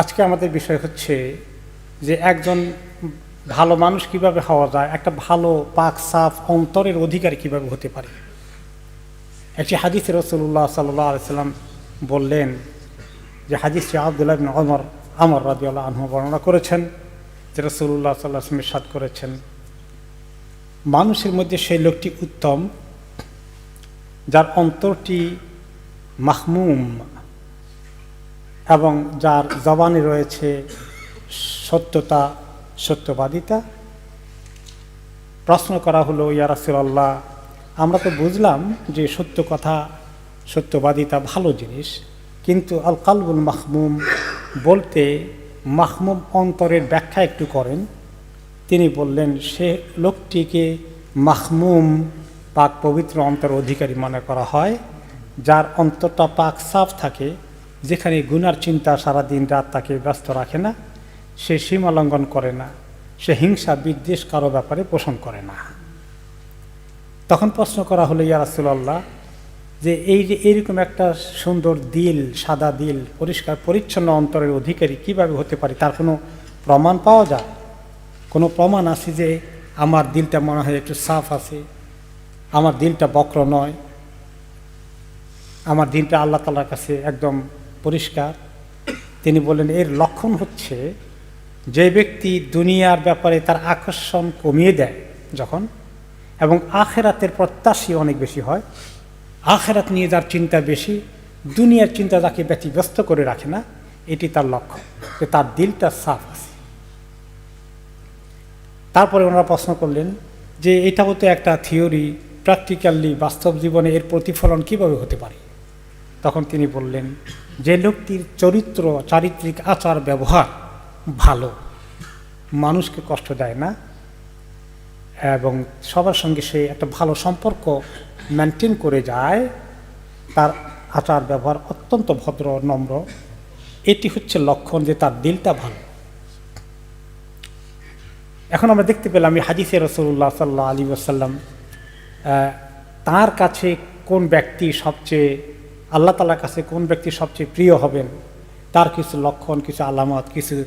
আজকে আমাদের বিষয় হচ্ছে যে একজন ভালো মানুষ কীভাবে হওয়া যায়, একটা ভালো, পাক, সাফ অন্তরের অধিকারী কীভাবে হতে পারে? একটি হাদিস রসুল্লাহ সাল্লাহ আলাইসাল্লাম বললেন যে হাদিস আবদুল্লাহ অমর আমর রাজিউল্লাহ আনহু বর্ণনা করেছেন যে রসুল্লাহ সাল্লাহ আসলামের সাদ করেছেন, মানুষের মধ্যে সেই লোকটি উত্তম যার অন্তরটি মাহমুম এবং যার জবানে রয়েছে সত্যতা, সত্যবাদিতা। প্রশ্ন করা হলো, ইয়া রাসূলুল্লাহ, আমরা তো বুঝলাম যে সত্য কথা, সত্যবাদিতা ভালো জিনিস, কিন্তু আল কালবুল মাহমুম বলতে মাহমুম অন্তরের ব্যাখ্যা একটু করেন। তিনি বললেন, সে লোকটিকে মাহমুম পাক পবিত্র অন্তর অধিকারী মনে করা হয়, যার অন্তরটা পাক সাফ থাকে যেখানে গুনার চিন্তা সারা দিন রাত তাকে ব্যস্ত রাখে না, সে সীমা লঙ্ঘন করে না, সে হিংসা বিদ্বেষ কারও ব্যাপারে পোষণ করে না। তখন প্রশ্ন করা হলো, ইয়া রাসূলুল্লাহ, যে এই যে এইরকম একটা সুন্দর দিল, সাদা দিল, পরিষ্কার, পরিচ্ছন্ন অন্তরের অধিকারী কীভাবে হতে পারে? তার কোনো প্রমাণ পাওয়া যায়? কোনো প্রমাণ আছে যে আমার দিলটা মনে হয় একটু সাফ আছে? আমার দিলটা বক্র নয়? আমার দিনটা আল্লাহ তালার কাছে একদম পরিষ্কার। তিনি বললেন, এর লক্ষণ হচ্ছে যে ব্যক্তি দুনিয়ার ব্যাপারে তার আকর্ষণ কমিয়ে দেয় যখন, এবং আখেরাতের প্রত্যাশী অনেক বেশি হয়। আখেরাত নিয়ে যার চিন্তা বেশি, দুনিয়ার চিন্তা তাকে ব্যতিব্যস্ত করে রাখে না। এটি তার লক্ষ্য যে তার দিলটা সাফ আছে। তারপরে ওনারা প্রশ্ন করলেন যে এটাও তো একটা থিওরি, প্র্যাকটিক্যালি বাস্তব জীবনে এর প্রতিফলন কীভাবে হতে পারে? তখন তিনি বললেন যে লোকটির চরিত্র, চারিত্রিক আচার, ব্যবহার ভালো, মানুষকে কষ্ট দেয় না এবং সবার সঙ্গে সে একটা ভালো সম্পর্ক মেনটেন করে যায়, তার আচার, ব্যবহার অত্যন্ত ভদ্র, নম্র। এটি হচ্ছে লক্ষণ যে তার দিলটা ভালো। এখন আমরা দেখতে পেলাম এই হাদিসে রসুল্লাহ সাল্লাহ আলী আসাল্লাম তার কাছে কোন ব্যক্তি সবচেয়ে আল্লাহ তালার কাছে কোন ব্যক্তি সবচেয়ে প্রিয় হবেন? তার কিছু লক্ষণ, কিছু আলামত, কিছু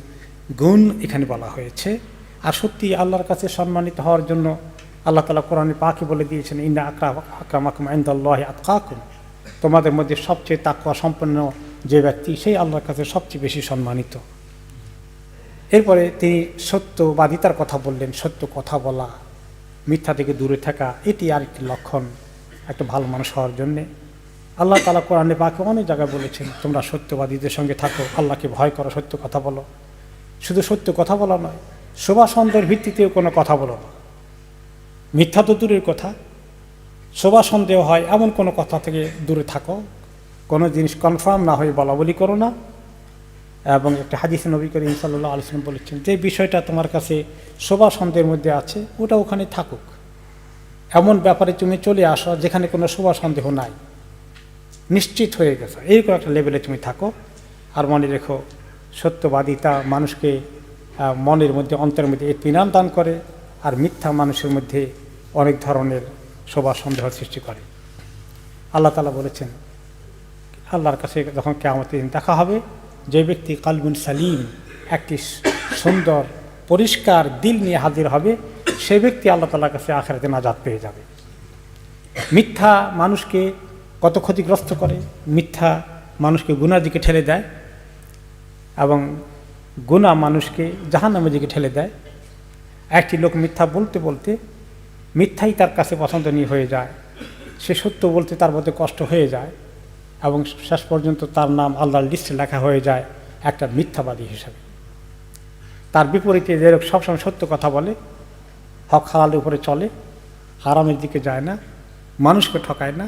গুণ এখানে বলা হয়েছে। আর সত্যি আল্লাহর কাছে সম্মানিত হওয়ার জন্য আল্লাহ তালা কোরআনে পাখি বলে দিয়েছেন, ইন্না আকরাম আকরাম আকম আইন্দাল্লাহ আতকাকুম। তোমাদের মধ্যে সবচেয়ে তাকুয়া সম্পন্ন যে ব্যক্তি, সেই আল্লাহর কাছে সবচেয়ে বেশি সম্মানিত। এরপরে তিনি সত্যবাদিতার কথা বললেন, সত্য কথা বলা, মিথ্যা থেকে দূরে থাকা, এটি আরেকটি লক্ষণ, একটা ভালো মানুষ হওয়ার জন্যে। আল্লাহ তালা কোরআনে পাকে অনেক জায়গায় বলেছেন, তোমরা সত্যবাদীদের সঙ্গে থাকো, আল্লাহকে ভয় করো, সত্য কথা বলো। শুধু সত্য কথা বলা নয় শোভা সন্দেহের ভিত্তিতেও কোনো কথা বলো না। মিথ্যা তো দূরের কথা। শোভা সন্দেহ হয় এমন কোনো কথা থেকে দূরে থাকো। কোনো জিনিস কনফার্ম না হয়ে বলা বলি করো না। এবং একটা হাদিস নবী করিম সাল্লাহ আলোচনা বলেছেন, যে বিষয়টা তোমার কাছে শোভা সন্দেহের মধ্যে আছে, ওটা ওখানে থাকুক। এমন ব্যাপারে তুমি চলে আসো যেখানে কোনো শোভা সন্দেহ নাই। নিশ্চিত হয়ে গেছে। এইরকম একটা লেভেলে তুমি থাকো। আর মনে রেখো সত্যবাদিতা মানুষকে মনের মধ্যে, অন্তরের মধ্যে এতমিনান দান করে আর মিথ্যা মানুষের মধ্যে অনেক ধরনের শোভা সন্দেহ সৃষ্টি করে। আল্লাহ তালা বলেছেন, আল্লাহর কাছে যখন কেমতের দিন দেখা হবে, যে ব্যক্তি কালবুন সালিম, একটি সুন্দর, পরিষ্কার দিল নিয়ে হাজির হবে, সে ব্যক্তি আল্লাহ তালার কাছে আখেরাতে নাজাত পেয়ে যাবে। মিথ্যা মানুষকে কত ক্ষতিগ্রস্ত করে, মিথ্যা মানুষকে গুনার দিকে ঠেলে দেয় এবং গুণা মানুষকে জাহান্নামের দিকে ঠেলে দেয়। একটি লোক মিথ্যা বলতে বলতে মিথ্যাই তার কাছে পছন্দনীয় হয়ে যায়। সে সত্য বলতে তার মধ্যে কষ্ট হয়ে যায় এবং শেষ পর্যন্ত তার নাম আল্লাহর লিস্টে লেখা হয়ে যায় একটা মিথ্যাবাদী হিসাবে। তার বিপরীতে যে লোক সবসময় সত্য কথা বলে, হক হালালের উপরে চলে, হারামের দিকে যায় না, মানুষকে ঠকায় না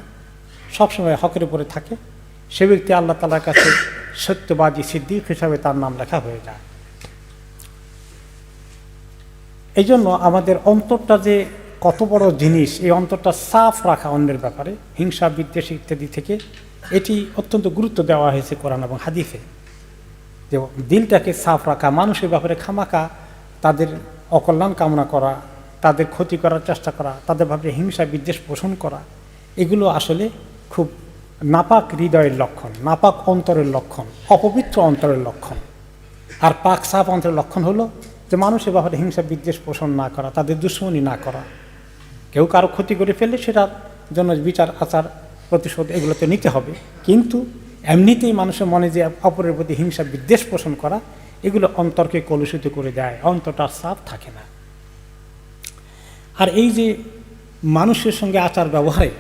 সবসময় হকের উপরে থাকে। সে ব্যক্তি আল্লাহ তালার কাছে সত্যবাদী সিদ্দিক হিসাবে তার নাম লেখা হয়ে যায়। এই জন্য আমাদের অন্তরটা যে কত বড় জিনিস, এই অন্তরটা সাফ রাখা অন্যের ব্যাপারে, হিংসা, বিদ্বেষ ইত্যাদি থেকে এটি অত্যন্ত গুরুত্ব দেওয়া হয়েছে কোরআন এবং হাদিফে যে দিলটাকে সাফ রাখা, মানুষের ব্যাপারে খামাকা তাদের অকল্যাণ কামনা করা, তাদের ক্ষতি করার চেষ্টা করা, তাদের ভাবে হিংসা, বিদ্বেষ পোষণ করা, এগুলো আসলে খুব নাপাক হৃদয়ের লক্ষণ, নাপাক অন্তরের লক্ষণ, অপবিত্র অন্তরের লক্ষণ। আর পাক সাপ অন্তরের লক্ষণ হলো যে মানুষের ব্যাপারে হিংসা, বিদ্বেষ পোষণ না করা, তাদের দুশ্মনী না করা। কেউ কারও ক্ষতি করে ফেললে সেটার জন্য বিচার, আচার, প্রতিশোধ এগুলো তো নিতে হবে। কিন্তু এমনিতেই মানুষের মনে যে অপরের প্রতি হিংসা, বিদ্বেষ পোষণ করা, এগুলো অন্তরকে কলুষিত করে দেয় অন্তরটা সাপ থাকে না। আর এই যে মানুষের সঙ্গে আচার ব্যবহারে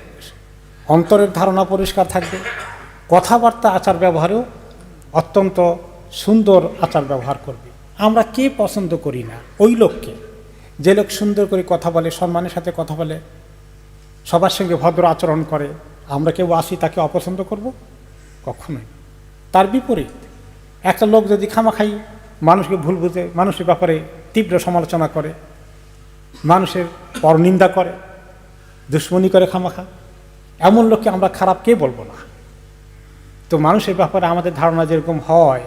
অন্তরের ধারণা পরিষ্কার থাকবে। কথাবার্তা আচার ব্যবহারেও অত্যন্ত সুন্দর আচার ব্যবহার করবে। আমরা কে পছন্দ করি না? ওই লোককে। যে লোক সুন্দর করে কথা বলে, সম্মানের সাথে কথা বলে, সবার সঙ্গে ভদ্র আচরণ করে, আমরা কেউ আসি তাকে অপছন্দ করব? কখনোই। তার বিপরীত, একটা লোক যদি খামাখাই মানুষকে ভুল বুঝে, মানুষের ব্যাপারে তীব্র সমালোচনা করে, মানুষের পরনিন্দা করে, দুশ্মনী করে খামাখা এমন লোককে আমরা খারাপ কে বলব না? তো মানুষের ব্যাপারে আমাদের ধারণা যেরকম হয়,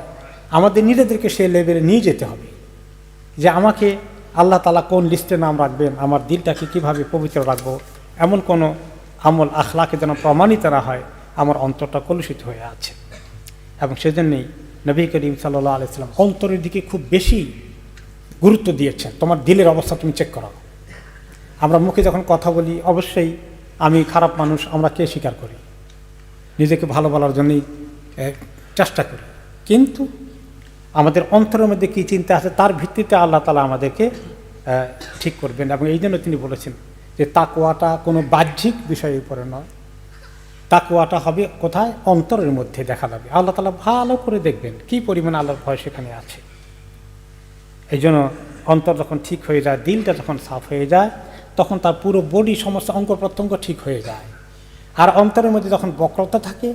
আমাদের নিজেদেরকে সে লেভেলে নিয়ে যেতে হবে। যে আমাকে আল্লাহ তালা কোন লিস্টে নাম রাখবেন, আমার দিলটাকে কীভাবে পবিত্র রাখব, এমন কোনো আমল আখলাকে যেন প্রমাণিত না হয়, আমার অন্তরটা কলুষিত হয়ে আছে। এবং সেজন্যই নবী করিম সাল্লাহ আলাইসাল্লাম অন্তরের দিকে খুব বেশি গুরুত্ব দিয়েছেন। তোমার দিলের অবস্থা তুমি চেক করো আমরা মুখে যখন কথা বলি, অবশ্যই আমি খারাপ মানুষ, আমরা কে স্বীকার করি? নিজেকে ভালো বলার জন্যই চেষ্টা করি। কিন্তু আমাদের অন্তরের মধ্যে কী চিন্তা আছে, তার ভিত্তিতে আল্লাহ তালা আমাদেরকে ঠিক করবেন। এবং এই জন্য তিনি বলেছেন যে তাকুয়াটা কোনো বাহ্যিক বিষয়ের উপরে নয়। তাকুয়াটা হবে কোথায়? অন্তরের মধ্যে দেখা যাবে। আল্লাহ তালা ভালো করে দেখবেন কি পরিমাণ আল্লাহর ভয় সেখানে আছে। এই জন্য অন্তর যখন ঠিক হয়ে যায়, দিলটা যখন সাফ হয়ে যায় তখন তার পুরো বডি সমস্ত অঙ্গ প্রত্যঙ্গ ঠিক হয়ে যায়। আর অন্তরের মধ্যে যখন বক্রতা থাকে,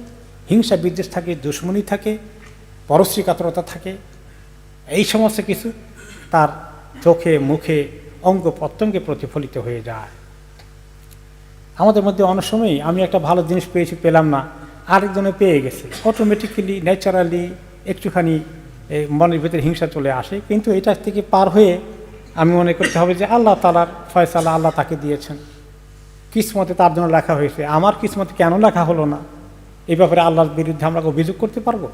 হিংসা বিদ্বেষ থাকে, দুশ্মনী থাকে, পরশ্রীকাতরতা থাকে, এই সমস্ত কিছু তার চোখে, মুখে, অঙ্গ প্রত্যঙ্গে প্রতিফলিত হয়ে যায়। আমাদের মধ্যে অনেক সময় আমি একটা ভালো জিনিস পেয়েছি, পেলাম না, আরেকজনে পেয়ে গেছে। অটোমেটিক্যালি ন্যাচারালি একটুখানি মনের ভিতরে হিংসা চলে আসে, কিন্তু এটার থেকে পার হয়ে আমি মনে করতে হবে যে আল্লাহ তালার ফয়সালা আল্লাহ তাকে দিয়েছেন। কিসমতে তার জন্য লেখা হয়েছে। আমার কিসমতে কেন লেখা হলো না? এই ব্যাপারে আল্লাহর বিরুদ্ধে আমরা অভিযোগ করতে পারব?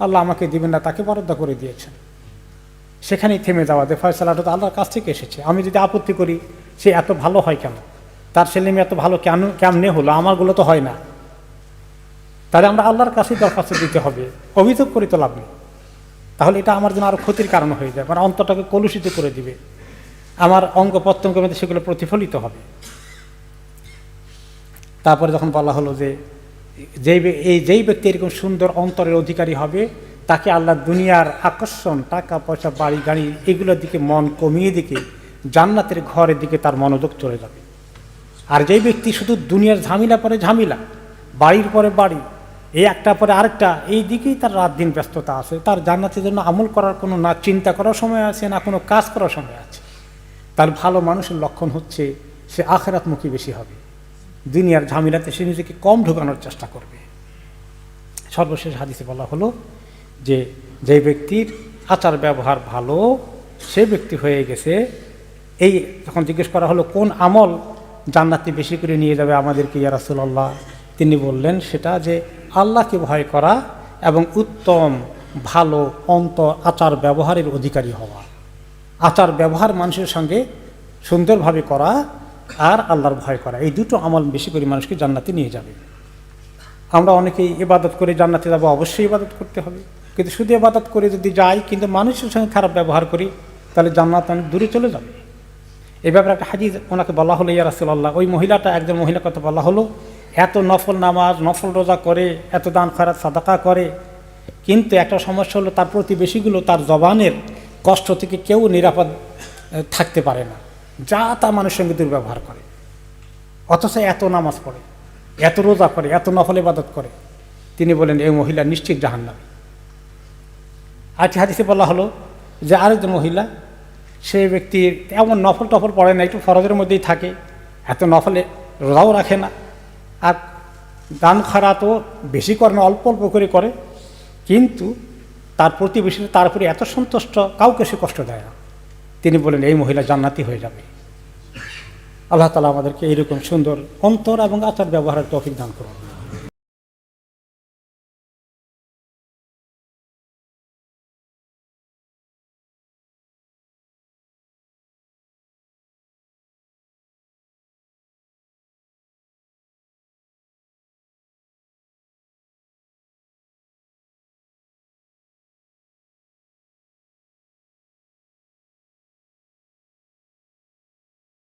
আল্লাহ আমাকে দিবেন না, তাকে বরাদ্দ করে দিয়েছেন। সেখানেই থেমে যাওয়া যে ফয়সালাটা তো আল্লাহর কাছ থেকে এসেছে। আমি যদি আপত্তি করি, সে এত ভালো হয় কেন? তার ছেলে মেয়ে এত ভালো কেন, কেমনে হলো? আমারগুলো তো হয় না। তাহলে আমরা আল্লাহর কাছেই দরখাস্ত দিতে হবে। অভিযোগ করি তো লাভ নেই। তাহলে এটা আমার জন্য আরও ক্ষতির কারণ হয়ে যায় মানে অন্তরটাকে কলুষিত করে দিবে। আমার অঙ্গ প্রত্যঙ্গের মধ্যে সেগুলো প্রতিফলিত হবে। তারপরে যখন বলা হলো যে, যেই এই যেই ব্যক্তি এরকম সুন্দর অন্তরের অধিকারী হবে, তাকে আল্লাহ দুনিয়ার আকর্ষণ, টাকা, পয়সা, বাড়ি, গাড়ি এগুলোর দিকে মন কমিয়ে দিকে জান্নাতের ঘরের দিকে তার মনোযোগ চলে যাবে। আর যেই ব্যক্তি শুধু দুনিয়ার ঝামেলা পরে ঝামেলা, বাড়ির পরে বাড়ি এই একটা পরে আরেকটা, এই দিকেই তার রাত দিন ব্যস্ততা আছে। তার জান্নাতের জন্য আমল করার কোনো না, চিন্তা করার সময় আছে না, কোনো কাজ করার সময় আছে। তার ভালো মানুষের লক্ষণ হচ্ছে সে আখেরাতমুখী বেশি হবে। দুনিয়ার ঝামেলাতে সে নিজেকে কম ঢোকানোর চেষ্টা করবে। সর্বশেষ হাদিসে বলা হলো যে যে ব্যক্তির আচার ব্যবহার ভালো, সে ব্যক্তি হয়ে গেছে। এই যখন জিজ্ঞেস করা হলো, কোন আমল জান্নাতে বেশি করে নিয়ে যাবে আমাদেরকে ইয়া রাসূলুল্লাহ? তিনি বললেন, সেটা যে আল্লাহকে ভয় করা এবং উত্তম, ভালো, অন্ত আচার ব্যবহারের অধিকারী হওয়া। আচার ব্যবহার মানুষের সঙ্গে সুন্দরভাবে করা আর আল্লাহর ভয় করা। এই দুটো আমল বেশি করে মানুষকে জান্নাতে নিয়ে যাবে। আমরা অনেকেই ইবাদত করে জান্নাতে যাব, অবশ্যই ইবাদত করতে হবে। কিন্তু শুধু ইবাদত করে যদি যাই, কিন্তু মানুষের সঙ্গে খারাপ ব্যবহার করি, তাহলে জান্নাত অনেক দূরে চলে যাবে। এই ব্যাপারে একটা হাজির ওনাকে বলা হলো, ইয়া রাসূলুল্লাহ। ওই মহিলাটা একজন মহিলা কথা বলা হলো। এত নফল নামাজ, নফল রোজা করে, এত দান খয়রাত, সাদাকা করে। কিন্তু একটা সমস্যা হলো তার প্রতিবেশীগুলো তার জবানের কষ্ট থেকে কেউ নিরাপদ থাকতে পারে না। যা তা মানুষের সঙ্গে দুর্ব্যবহার করে। অথচ এত নামাজ পড়ে, এত রোজা করে, এত নফল ইবাদত করে। তিনি বলেন এই মহিলা নিশ্চিত জাহান্নামী। আরেকটি হাদিসে বলা হলো যে আরেকজন মহিলা, সে ব্যক্তির এমন নফল টফল পড়ে না, একটু ফরজের মধ্যেই থাকে, এত নফলে রোজাও রাখে না। আর দান খারা তো বেশি করে না, অল্প অল্প করে করে। কিন্তু তার প্রতিবেশীরা তার উপরে এত সন্তুষ্ট, কাউকে সে কষ্ট দেয় না। তিনি বলেন, এই মহিলা জান্নাতি হয়ে যাবে। আল্লাহ তালা আমাদেরকে এইরকম সুন্দর অন্তর এবং আচার ব্যবহারের তফিক দান করুন।